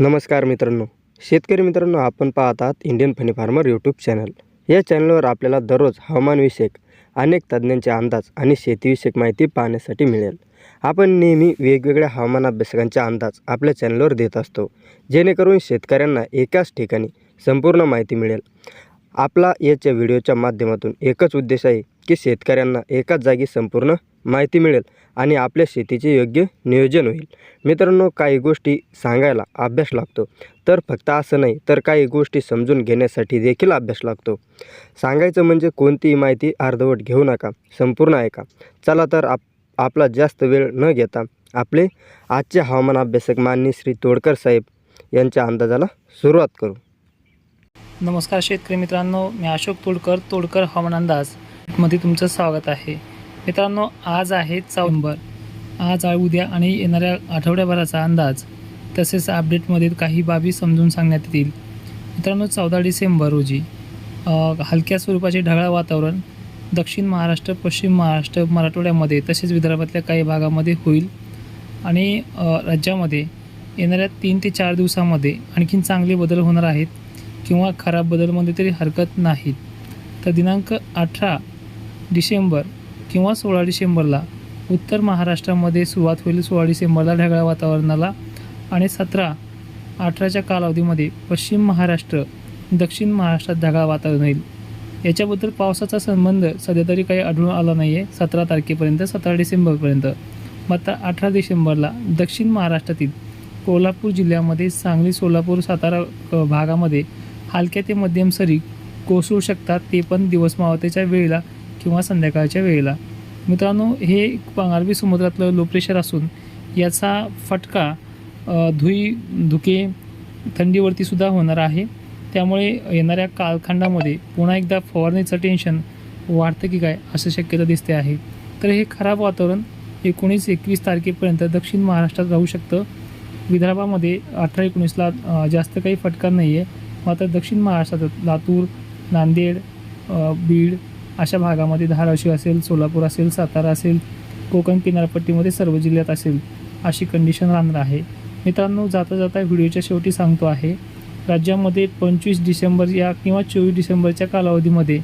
नमस्कार मित्रांनो. शेतकरी मित्रांनो आपण पाहत आहात Indian funny farmer YouTube channel या चॅनलवर आपल्याला दररोज हवामानविषयक अनेक तज्ज्ञांचे अंदाज आणि शेतीविषयक माहिती पाहण्यासाठी मिळेल. आपण नेहमी वेगवेगळ्या हवामान अभ्यासकांचे अंदाज आपल्या चॅनलवर देत असतो. जेणेकरून शेतकऱ्यांना एकाच ठिकाणी संपूर्ण माहिती मिळेल. आपला याच्या व्हिडिओच्या माध्यमातून एकच उद्देश आहे की शेतकऱ्यांना एकाच जागी संपूर्ण माहिती मिळेल आणि आपल्या शेतीचे योग्य नियोजन होईल. मित्रांनो काही गोष्टी सांगायला अभ्यास लागतो. तर फक्त असं नाही तर काही गोष्टी समजून घेण्यासाठी देखील अभ्यास लागतो. सांगायचं म्हणजे कोणतीही माहिती अर्धवट घेऊ नका संपूर्ण ऐका. चला तर आप आपला जास्त वेळ न घेता आपले आजचे हवामान अभ्यासक माननीय श्री तोडकर साहेब यांच्या अंदाजाला सुरुवात करू. नमस्कार शेतकरी मित्रांनो मी अशोक तोडकर तोडकर हवामान अंदाजमध्ये तुमचं स्वागत आहे. मित्रांनो आज आहे चौंबर आज उद्या आणि येणाऱ्या आठवड्याभराचा अंदाज. तसेच अपडेटमध्ये काही बाबी समजून सांगण्यात येतील. मित्रांनो चौदा डिसेंबर रोजी हलक्या स्वरूपाचे ढगाळ वातावरण दक्षिण महाराष्ट्र पश्चिम महाराष्ट्र मराठवाड्यामध्ये तसेच विदर्भातल्या काही भागामध्ये होईल. आणि राज्यामध्ये येणाऱ्या तीन ते चार दिवसामध्ये आणखीन चांगले बदल होणार आहेत किंवा खराब बदलमध्ये तरी हरकत नाहीत. तर दिनांक अठरा डिसेंबर किंवा सोळा डिसेंबरला उत्तर महाराष्ट्रामध्ये सुरुवात होईल सोळा डिसेंबरला ढगाळ वातावरणाला आणि सतरा अठराच्या कालावधीमध्ये पश्चिम महाराष्ट्र दक्षिण महाराष्ट्रात ढगाळ वातावरण होईल. याच्याबद्दल पावसाचा संबंध सध्या तरी काही आढळून आला नाही आहे सतरा तारखेपर्यंत सतरा डिसेंबरपर्यंत. मात्र अठरा डिसेंबरला दक्षिण महाराष्ट्रातील कोल्हापूर जिल्ह्यामध्ये सांगली सोलापूर सातारा भागामध्ये हलक्या ते मध्यम सरी कोसळू शकतात. ते पण दिवसमावतेच्या वेळेला किंवा संध्याकाळच्या वेळेला. मित्रांनो हे अरबी समुद्रातलं लो प्रेशर असून याचा फटका धुई धुके थंडीवरतीसुद्धा होणार आहे. त्यामुळे येणाऱ्या कालखंडामध्ये पुन्हा एकदा फवारणीचं टेन्शन वाढतं की काय असं शक्यता दिसते आहे. तर हे खराब वातावरण एकोणीस एकवीस तारखेपर्यंत दक्षिण महाराष्ट्रात राहू शकतं. विदर्भामध्ये अठरा एकोणीसला जास्त काही फटका नाही आहे मात्र दक्षिण महाराष्ट्रात लातूर नांदेड बीड अशा भागामध्ये धाराशिव असेल सोलापूर असेल सातारा असेल कोकण किनारपट्टीमध्ये सर्व जिल्ह्यात असेल अशी कंडिशन राहणार आहे. मित्रांनो जाता जाता व्हिडिओच्या शेवटी सांगतो आहे राज्यामध्ये पंचवीस डिसेंबर या किंवा चोवीस डिसेंबरच्या कालावधीमध्ये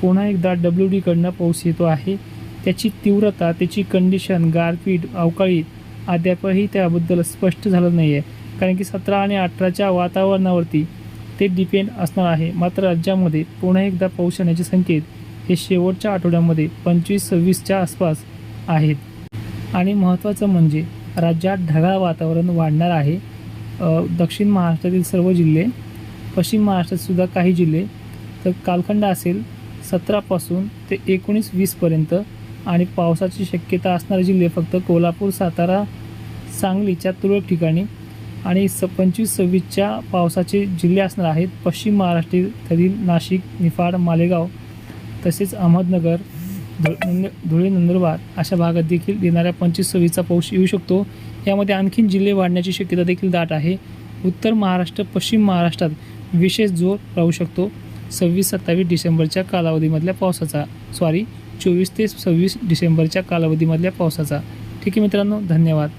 पुन्हा एकदा डब्ल्यू डीकडनं पाऊस येतो आहे. त्याची तीव्रता त्याची कंडिशन गारपीट अवकाळी अद्यापही त्याबद्दल स्पष्ट झालं नाही आहे कारण की सतरा आणि अठराच्या वातावरणावरती ते डिपेंड असणार आहे. मात्र राज्यामध्ये पुन्हा एकदा पाऊस येण्याचे संकेत हे शेवटच्या आठवड्यामध्ये पंचवीस सव्वीसच्या आसपास आहेत. आणि महत्त्वाचं म्हणजे राज्यात ढगाळ वातावरण वाढणार आहे. दक्षिण महाराष्ट्रातील सर्व जिल्हे पश्चिम महाराष्ट्रातसुद्धा काही जिल्हे तर कालखंड असेल सतरापासून ते एकोणीस वीसपर्यंत आणि पावसाची शक्यता असणारे जिल्हे फक्त कोल्हापूर सातारा सांगलीच्या तुरळक ठिकाणी. आणि स पंचवीस सव्वीसच्या पावसाचे जिल्हे असणार आहेत पश्चिम महाराष्ट्रातील नाशिक निफाड मालेगाव तसेच अहमदनगर धु नंद धुळे नंदुरबार अशा भागात देखील येणाऱ्या पंचवीस सव्वीसचा पाऊस येऊ शकतो. यामध्ये आणखीन जिल्हे वाढण्याची शक्यता देखील दाट आहे. उत्तर महाराष्ट्र पश्चिम महाराष्ट्रात विशेष जोर राहू शकतो. सव्वीस सत्तावीस डिसेंबरच्या कालावधीमधल्या पावसाचा सॉरी चोवीस ते सव्वीस डिसेंबरच्या कालावधीमधल्या पावसाचा. ठीक आहे मित्रांनो धन्यवाद.